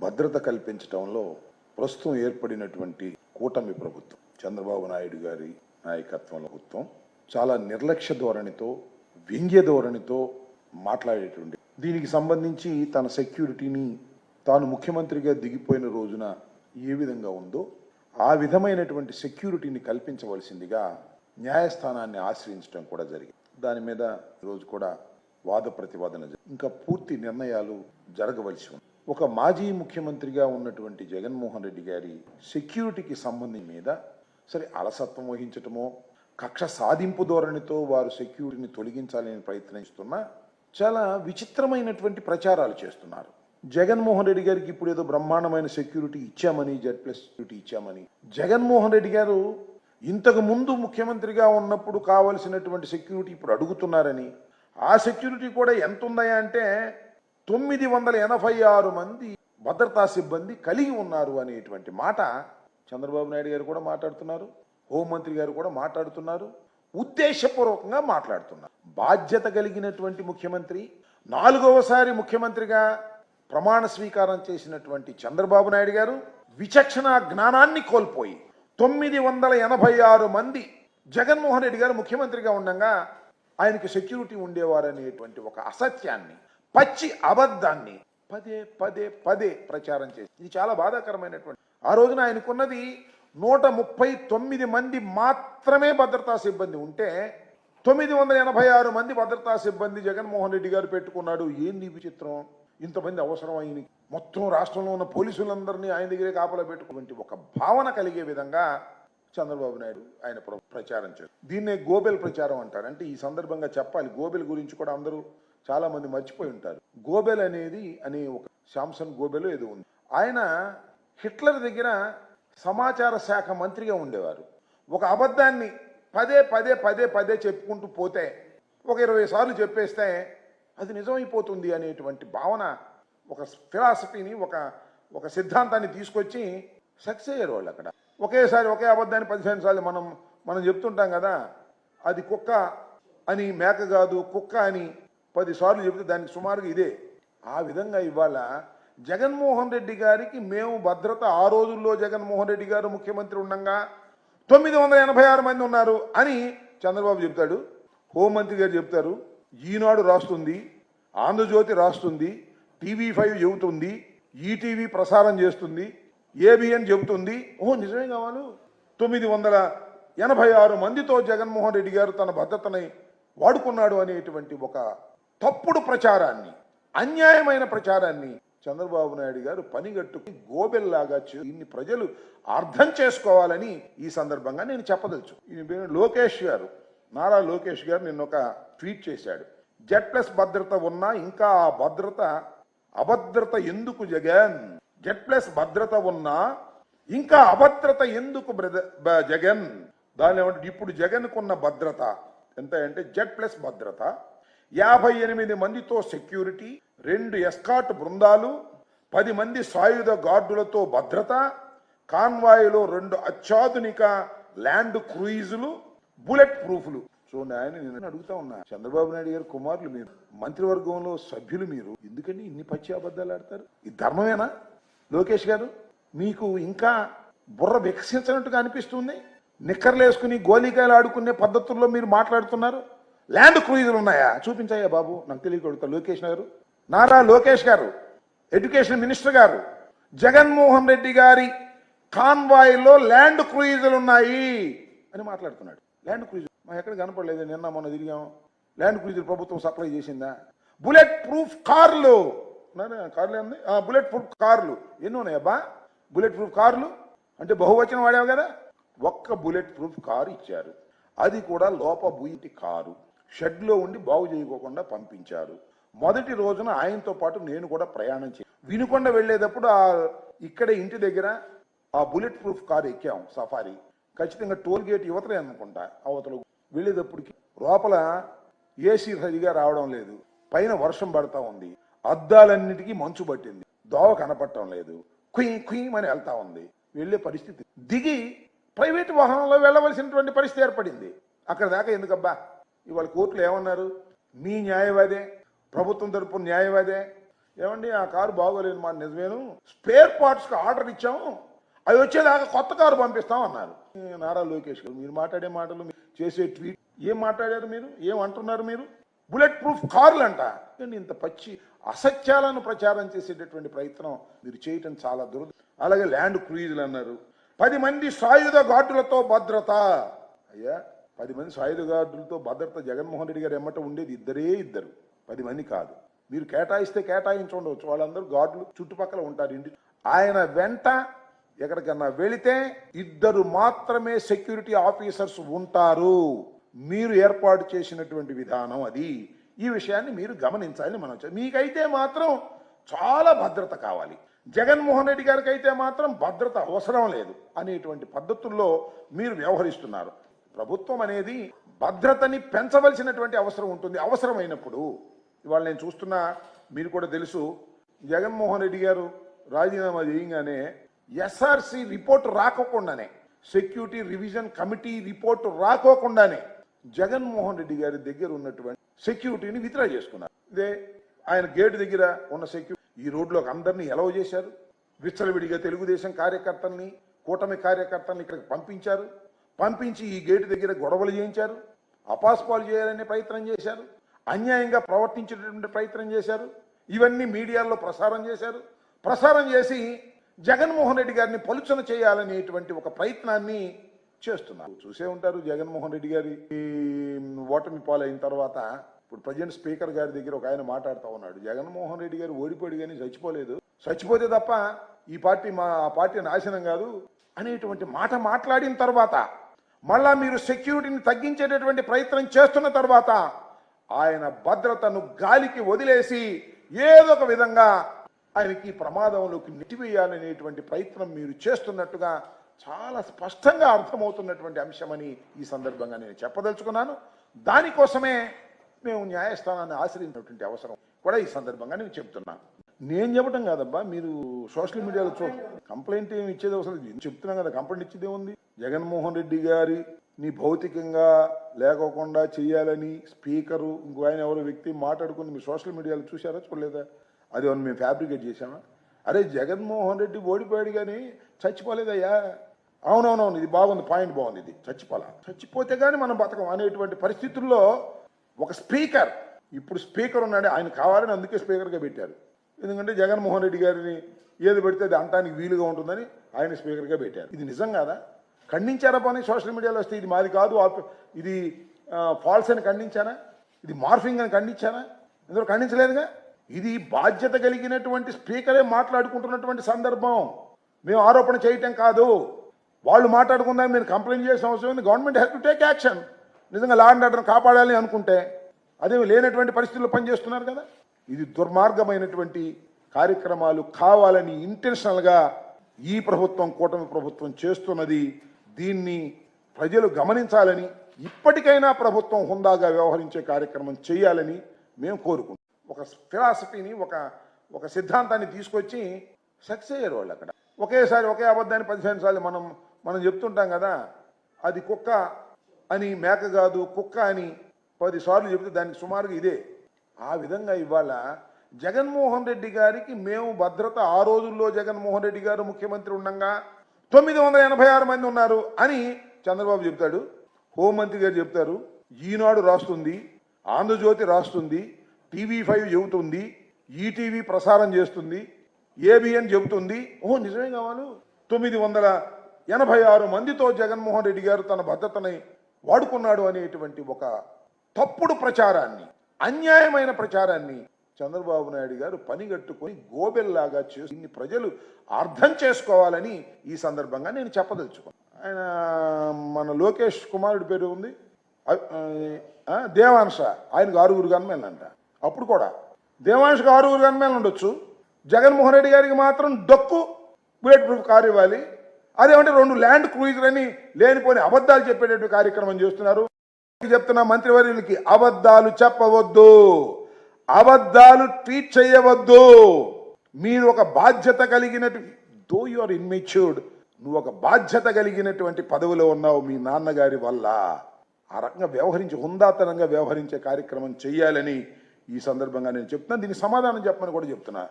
భద్రత కల్పించడంలో ప్రస్తుతం ఏర్పడినటువంటి కూటమి ప్రభుత్వం చంద్రబాబు నాయుడు గారి నాయకత్వంలో ప్రభుత్వం చాలా నిర్లక్ష్య ధోరణితో వ్యంగ్య ధోరణితో మాట్లాడేటువంటి. దీనికి సంబంధించి తన సెక్యూరిటీని తాను ముఖ్యమంత్రిగా దిగిపోయిన రోజున ఏ విధంగా ఉందో ఆ విధమైనటువంటి సెక్యూరిటీని కల్పించవలసిందిగా న్యాయస్థానాన్ని ఆశ్రయించడం కూడా జరిగింది. దాని మీద ఈరోజు కూడా వాద ప్రతివాదన ఇంకా పూర్తి నిర్ణయాలు జరగవలసి ఉంది. ఒక మాజీ ముఖ్యమంత్రిగా ఉన్నటువంటి జగన్మోహన్ రెడ్డి గారి సెక్యూరిటీకి సంబంధం మీద సరే అలసత్వం వహించటమో కక్ష సాధింపు ధోరణితో వారు సెక్యూరిటీని తొలగించాలని ప్రయత్నిస్తున్నా చాలా విచిత్రమైనటువంటి ప్రచారాలు చేస్తున్నారు. జగన్మోహన్ రెడ్డి గారికి ఇప్పుడు ఏదో బ్రహ్మాండమైన సెక్యూరిటీ ఇచ్చామని జెడ్ ప్లస్ సెక్యూరిటీ ఇచ్చామని. జగన్మోహన్ రెడ్డి గారు ఇంతకు ముందు ముఖ్యమంత్రిగా ఉన్నప్పుడు కావలసినటువంటి సెక్యూరిటీ ఇప్పుడు అడుగుతున్నారని ఆ సెక్యూరిటీ కూడా ఎంత ఉందా అంటే తొమ్మిది వందల ఎనభై ఆరు మంది భద్రతా సిబ్బంది కలిగి ఉన్నారు అనేటువంటి మాట చంద్రబాబు నాయుడు గారు కూడా మాట్లాడుతున్నారు. హోంమంత్రి గారు కూడా మాట్లాడుతున్నారు. ఉద్దేశపూర్వకంగా మాట్లాడుతున్నారు. బాధ్యత కలిగినటువంటి ముఖ్యమంత్రి నాలుగవసారి ముఖ్యమంత్రిగా ప్రమాణ స్వీకారం చేసినటువంటి చంద్రబాబు నాయుడు గారు విచక్షణ జ్ఞానాన్ని కోల్పోయి తొమ్మిది వందల ఎనభై ఆరు మంది జగన్మోహన్ రెడ్డి గారు ముఖ్యమంత్రిగా ఉండగా ఆయనకి సెక్యూరిటీ ఉండేవారనేటువంటి ఒక అసత్యాన్ని పచ్చి అబద్ధాన్ని పదే పదే పదే ప్రచారం చేసి. ఇది చాలా బాధాకరమైనటువంటి ఆ రోజున ఆయనకున్నది నూట ముప్పై తొమ్మిది మంది మాత్రమే భద్రతా సిబ్బంది ఉంటే తొమ్మిది వందల ఎనభై ఆరు మంది భద్రతా సిబ్బంది జగన్మోహన్ రెడ్డి గారు పెట్టుకున్నాడు. ఏంది విచిత్రం? ఇంతమంది అవసరం ఆయన మొత్తం రాష్ట్రంలో ఉన్న పోలీసులందరినీ ఆయన దగ్గరే కాపలా పెట్టుకున్నటువంటి ఒక భావన కలిగే విధంగా చంద్రబాబు నాయుడు ఆయన ప్ర- ప్రచారం చేస్తారు దీన్నే గోబెల్ ప్రచారం అంటారు. అంటే ఈ సందర్భంగా చెప్పాలి. గోబెల్ గురించి కూడా అందరూ చాలా మంది మర్చిపోయి ఉంటారు. గోబెల్ అనేది అని ఒక శాంసన్ గోబెల్ ఏదో ఉంది. ఆయన హిట్లర్ దగ్గర సమాచార శాఖ మంత్రిగా ఉండేవారు. ఒక అబద్ధాన్ని పదే పదే పదే పదే చెప్పుకుంటూ పోతే ఒక ఇరవై సార్లు చెప్పేస్తే అది నిజమైపోతుంది అనేటువంటి భావన ఒక ఫిలాసఫీని ఒక ఒక సిద్ధాంతాన్ని తీసుకొచ్చి సక్సెస్ అయ్యారు వాళ్ళు అక్కడ. ఒకేసారి ఒకే అబద్ధాన్ని పదిహేను సార్లు మనం మనం చెప్తుంటాం కదా అది కుక్క అని మేక కాదు కుక్క అని పది సార్లు చెబితే దానికి సుమారుగా ఇదే. ఆ విధంగా ఇవాళ జగన్మోహన్ రెడ్డి గారికి మేము భద్రత ఆ రోజుల్లో జగన్మోహన్ రెడ్డి గారు ముఖ్యమంత్రి ఉండగా తొమ్మిది వందల ఎనభై ఆరు మంది ఉన్నారు అని చంద్రబాబు చెప్తాడు హోంమంత్రి గారు చెప్తారు ఈనాడు రాస్తుంది ఆంధ్రజ్యోతి రాస్తుంది టీవీ ఫైవ్ చెబుతుంది ఈటీవీ ప్రసారం చేస్తుంది ఏబిఎన్ చెబుతుంది. ఓహో నిజమే కావాలి. తొమ్మిది వందల ఎనభై ఆరు మందితో జగన్మోహన్ రెడ్డి గారు తన భద్రతని వాడుకున్నాడు అనేటువంటి ఒక తప్పుడు ప్రచారాన్ని అన్యాయమైన ప్రచారాన్ని చంద్రబాబు నాయుడు గారు పనిగట్టుకుని గోబెల్లాగా చే- దీన్ని ప్రజలు అర్థం చేసుకోవాలని ఈ సందర్భంగా నేను చెప్పదలుచు. లోకేష్ గారు నారా లోకేష్ గారు నిన్న ఒక ట్వీట్ చేశాడు. జెడ్ ప్లస్ భద్రత ఉన్నా ఇంకా ఆ భద్రత అభద్రత ఎందుకు జగన్? జెడ్ ప్లస్ భద్రత ఉన్నా ఇంకా అభద్రత ఎందుకు బ్రద- బ- జగన్? దాని ఏమంటే ఇప్పుడు జగన్కున్న భద్రత ఎంత అంటే జెడ్ ప్లస్ భద్రత. యాభై ఎనిమిది మందితో సెక్యూరిటీ రెండు ఎస్కాట్ బృందాలు పది మంది సాయుధ గార్డులతో భద్రత కాన్వాయ్లో రెండు అత్యాధునిక ల్యాండ్ క్రూయిజులు బుల్లెట్ ప్రూఫ్లు. చూడండి ఆయన నేను అడుగుతా ఉన్నా. చంద్రబాబు నాయుడు గారు కుమారులు మీరు మంత్రివర్గంలో సభ్యులు మీరు ఎందుకని ఇన్ని పచ్చి అబద్ధాలు ఆడతారు? ఇది ధర్మమేనా? లోకేష్ గారు మీకు ఇంకా బుర్ర వికసించినట్టుగా అనిపిస్తుంది? నిక్కర్లు వేసుకుని గోలీకాయలు ఆడుకునే పద్ధతుల్లో మీరు మాట్లాడుతున్నారు? ల్యాండ్ క్రూయిజులు ఉన్నాయా? చూపించాయా బాబు? నాకు తెలియకూడదు లోకేష్ గారు? నారా లోకేష్ గారు? ఎడ్యుకేషన్ మినిస్టర్ గారు? జగన్మోహన్ రెడ్డి గారి కాన్వాయ్లో ల్యాండ్ క్రూయిజులు ఉన్నాయి అని మాట్లాడుతున్నాడు. ల్యాండ్ క్రూయిజర్ మా ఎక్కడ కనపడలేదు. నిన్న మొన్న తిరిగాం. ల్యాండ్ క్రూయిజర్ ప్రభుత్వం సప్లై చేసిందా? బుల్లెట్ ప్రూఫ్ కార్లు. కార్లు ఏంది బుల్లెట్ ప్రూఫ్ కార్లు. ఎన్ని ఉన్నాయబ్బా బుల్లెట్ ప్రూఫ్ కార్లు? అంటే బహువచనం వాడావు కదా? ఒక్క బుల్లెట్ ప్రూఫ్ కారు ఇచ్చారు. అది కూడా లోప బుయ్యి కారు. షెడ్లో ఉండి బాగు చేయకోకుండా పంపించారు. మొదటి రోజున ఆయనతో పాటు నేను కూడా ప్రయాణం చే వినుకొండ వెళ్ళేటప్పుడు ఆ ఇక్కడే ఇంటి దగ్గర ఆ బుల్లెట్ ప్రూఫ్ కారు ఎక్కాం సఫారీ. ఖచ్చితంగా టోల్ గేట్ యువతలే అనుకుంటా అవతల వెళ్ళేటప్పటికి లోపల ఏసీ సరిగా రావడం లేదు. పైన వర్షం పడతా ఉంది. అద్దాలన్నిటికీ మంచు పట్టింది. దోవ కనపడటం లేదు. కుయ్ కుయ్ అని వెళ్తా ఉంది. వెళ్ళే పరిస్థితి. దిగి ప్రైవేట్ వాహనంలో వెళ్ళవలసినటువంటి పరిస్థితి ఏర్పడింది. అక్కడ దాకా ఎందుకబ్బా? ఇవాళ కోర్టులో ఏమన్నారు? మీ న్యాయవాదే ప్రభుత్వం తరపున న్యాయవాదే. ఏమండి ఆ కారు బాగోలేదు మాట నిజమేను. స్పేర్ పార్ట్స్కి ఆర్డర్ ఇచ్చాము. అవి వచ్చేదాకా కొత్త కారు పంపిస్తాం అన్నారు. నారా లోకేష్ గారు మీరు మాట్లాడే మాటలు చేసే ట్వీట్ ఏం మాట్లాడారు మీరు? ఏం అంటున్నారు మీరు? బుల్లెట్ ప్రూఫ్ కార్లు అంట. ఇంత పచ్చి అసత్యాలను ప్రచారం చేసేటటువంటి ప్రయత్నం మీరు చేయటం చాలా దురద అలాగే ల్యాండ్ క్రూయిజులు అన్నారు. పది మంది సాయుధ ఘాటులతో భద్రత. అయ్యా పది మంది సాయుధ గార్డులతో భద్రత జగన్మోహన్ రెడ్డి గారు ఎమ్మట ఉండేది ఇద్దరే ఇద్దరు. పది మంది కాదు. మీరు కేటాయిస్తే కేటాయించి ఉండవచ్చు వాళ్ళందరూ గార్డులు చుట్టుపక్కల ఉంటారు. ఇంటి ఆయన వెంట ఎక్కడికన్నా వెళితే ఇద్దరు మాత్రమే సెక్యూరిటీ ఆఫీసర్స్ ఉంటారు. మీరు ఏర్పాటు చేసినటువంటి విధానం అది. ఈ విషయాన్ని మీరు గమనించాలని మనం మీకైతే మాత్రం చాలా భద్రత కావాలి. జగన్మోహన్ రెడ్డి గారికి అయితే మాత్రం భద్రత అవసరం లేదు అనేటువంటి పద్ధతుల్లో మీరు వ్యవహరిస్తున్నారు. ప్రభుత్వం అనేది భద్రతని పెంచవలసినటువంటి అవసరం ఉంటుంది. అవసరమైనప్పుడు ఇవాళ నేను చూస్తున్నా మీరు కూడా తెలుసు జగన్మోహన్ రెడ్డి గారు రాజీనామా చేయగానే ఎస్ఆర్సి రిపోర్ట్ రాకోకుండానే సెక్యూరిటీ రివిజన్ కమిటీ రిపోర్ట్ రాకోకుండానే జగన్మోహన్ రెడ్డి గారి దగ్గర ఉన్నటువంటి సెక్యూరిటీని విత్డ్రా చేసుకున్నారు. ఇదే ఆయన గేటు దగ్గర ఉన్న సెక్యూరిటీ ఈ రోడ్లోకి అందరినీ ఎలవ చేశారు. విచ్చలవిడిగా తెలుగుదేశం కార్యకర్తల్ని కూటమి కార్యకర్తల్ని ఇక్కడికి పంపించారు. పంపించి ఈ గేటు దగ్గర గొడవలు చేయించారు అపాస్పాలు చేయాలనే ప్రయత్నం చేశారు అన్యాయంగా ప్రవర్తించేటటువంటి ప్రయత్నం చేశారు ఇవన్నీ మీడియాలో ప్రసారం చేశారు. ప్రసారం చేసి జగన్మోహన్ రెడ్డి గారిని పలుచన చేయాలనేటువంటి ఒక ప్రయత్నాన్ని చేస్తున్నారు. చూసే ఉంటారు జగన్మోహన్ రెడ్డి గారి ఈ ఓటమి పాలైన తర్వాత ఇప్పుడు ప్రజెంట్ స్పీకర్ గారి దగ్గర ఒక ఆయన మాట్లాడుతూ ఉన్నాడు. జగన్మోహన్ రెడ్డి గారు ఓడిపోయాడు కానీ చచ్చిపోలేదు. చచ్చిపోతే తప్ప ఈ పార్టీ మా పార్టీ నాశనం కాదు అనేటువంటి మాట మాట్లాడిన తర్వాత మళ్ళా మీరు సెక్యూరిటీని తగ్గించేటటువంటి ప్రయత్నం చేస్తున్న తర్వాత ఆయన భద్రతను గాలికి వదిలేసి ఏదో ఒక విధంగా ఆయనకి ప్రమాదంలోకి నెట్టివేయాలనేటువంటి ప్రయత్నం మీరు చేస్తున్నట్టుగా చాలా స్పష్టంగా అర్థమవుతున్నటువంటి అంశమని ఈ సందర్భంగా నేను చెప్పదలుచుకున్నాను. దానికోసమే మేము న్యాయస్థానాన్ని ఆశ్రయించినటువంటి అవసరం కూడా ఈ సందర్భంగా నేను చెప్తున్నాను నేను చెప్పడం కాదబ్బా మీరు సోషల్ మీడియాలో చూ కంప్లైంట్ ఏమి ఇచ్చేది అవసరం చెప్తున్నాం నేను చెప్తున్నాను కదా కంప్లైంట్ ఇచ్చేది ఉంది జగన్మోహన్ రెడ్డి గారి నీ భౌతికంగా లేకోకుండా చేయాలని స్పీకరు ఇంకో ఆయన ఎవరో వ్యక్తి మాట్లాడుకుని మీ సోషల్ మీడియాలో చూసారా చూడలేదా? అది అని మేము ఫ్యాబ్రికేట్ చేశామా? అరే జగన్మోహన్ రెడ్డి ఓడిపోయాడు కానీ చచ్చిపోలేదయ్యా. అవునవునవును ఇది బాగుంది పాయింట్ బాగుంది ఇది. చచ్చిపోలా. చచ్చిపోతే కానీ మనం బతకం అనేటువంటి పరిస్థితుల్లో ఒక స్పీకర్ ఇప్పుడు స్పీకర్ ఉన్నాడు ఆయన కావాలని అందుకే స్పీకర్గా పెట్టారు. ఎందుకంటే జగన్మోహన్ రెడ్డి గారిని ఏది పెడితే అది అంటానికి వీలుగా ఉంటుందని ఆయన స్పీకర్గా పెట్టారు. ఇది నిజం కాదా? ఖండించారా పోనీ సోషల్ మీడియాలో వస్తే ఇది మాది కాదు ఇది ఫాల్స్ అని ఖండించానా? ఇది మార్ఫింగ్ అని ఖండించానా? ఎందుకు ఖండించలేదుగా? ఇది బాధ్యత కలిగినటువంటి స్పీకరే మాట్లాడుకుంటున్నటువంటి సందర్భం. మేము ఆరోపణ చేయటం కాదు. వాళ్ళు మాట్లాడుకుందా మీరు కంప్లైంట్ చేసిన అవసరం ఉంది. Government has to take action నిజంగా లా అండ్ ఆర్డర్ కాపాడాలి అనుకుంటే అదేమి లేనటువంటి పరిస్థితుల్లో పనిచేస్తున్నారు కదా? ఇది దుర్మార్గమైనటువంటి కార్యక్రమాలు కావాలని ఇంటెన్షనల్గా ఈ ప్రభుత్వం కూటమి ప్రభుత్వం చేస్తున్నది. దీన్ని ప్రజలు గమనించాలని ఇప్పటికైనా ప్రభుత్వం హుందాగా వ్యవహరించే కార్యక్రమం చేయాలని మేము కోరుకుంటాం ఒక ఫిలాసఫీని ఒక ఒక సిద్ధాంతాన్ని తీసుకొచ్చి సక్సెస్ అయ్యారు వాళ్ళు అక్కడ. ఒకేసారి ఒకే అబద్ధాన్ని పదిహేను సార్లు మనం మనం చెప్తుంటాం కదా అది కుక్క అని మేక కాదు కుక్క అని పదిసార్లు చెబితే దానికి సుమారుగా ఇదే. ఆ విధంగా ఇవాళ జగన్మోహన్ రెడ్డి గారికి మేము భద్రత ఆ రోజుల్లో జగన్మోహన్ రెడ్డి గారు ముఖ్యమంత్రి ఉండగా తొమ్మిది వందల ఎనభై ఆరు మంది ఉన్నారు అని చంద్రబాబు చెప్తాడు. హోంమంత్రి గారు చెప్తారు. ఈనాడు రాస్తుంది. ఆంధ్రజ్యోతి రాస్తుంది. టీవీ ఫైవ్ చెబుతుంది. ఈటీవీ ప్రసారం చేస్తుంది. ఏబిఎన్ చెబుతుంది. ఓ నిజమే కావాలి తొమ్మిది వందల ఎనభై ఆరు మందితో జగన్మోహన్ రెడ్డి గారు తన భద్రతని వాడుకున్నాడు అనేటువంటి ఒక తప్పుడు ప్రచారాన్ని అన్యాయమైన ప్రచారాన్ని చంద్రబాబు నాయుడు గారు పనిగట్టుకొని గోబెల్లాగా చేసి దీన్ని ప్రజలు అర్థం చేసుకోవాలని ఈ సందర్భంగా నేను చెప్పదలుచుకున్నాను ఆయన మన లోకేష్ కుమారుడి పేరు ఉంది. దేవాంశ. ఆయనకు ఆరుగురు గన్మేలు అంట. అప్పుడు కూడా దేవాంశకు ఆరుగురు గన్మేలు ఉండొచ్చు. జగన్మోహన్ రెడ్డి గారికి మాత్రం డొక్కు బుల్లెట్ ప్రూఫ్ కారు ఇవ్వాలి. అదేమంటే రెండు ల్యాండ్ క్రూయిజర్ అని లేనిపోని అబద్ధాలు చెప్పేటట్టు కార్యక్రమం చేస్తున్నారు. చెప్తున్న మంత్రివర్యులకి అబద్ధాలు చెప్పవద్దు. అబద్ధాలు ట్వీట్ చేయవద్దు. మీరు ఒక బాధ్యత కలిగినట్టు దో యు ఆర్ ఇన్మెచ్యూర్డ్ నువ్వు ఒక బాధ్యత కలిగినటువంటి పదవిలో ఉన్నావు మీ నాన్నగారి వల్ల. ఆ రకంగా వ్యవహరించి హుందాతనంగా వ్యవహరించే కార్యక్రమం చేయాలని ఈ సందర్భంగా నేను చెప్తున్నా దీనికి సమాధానం చెప్పమని కూడా చెప్తున్నా.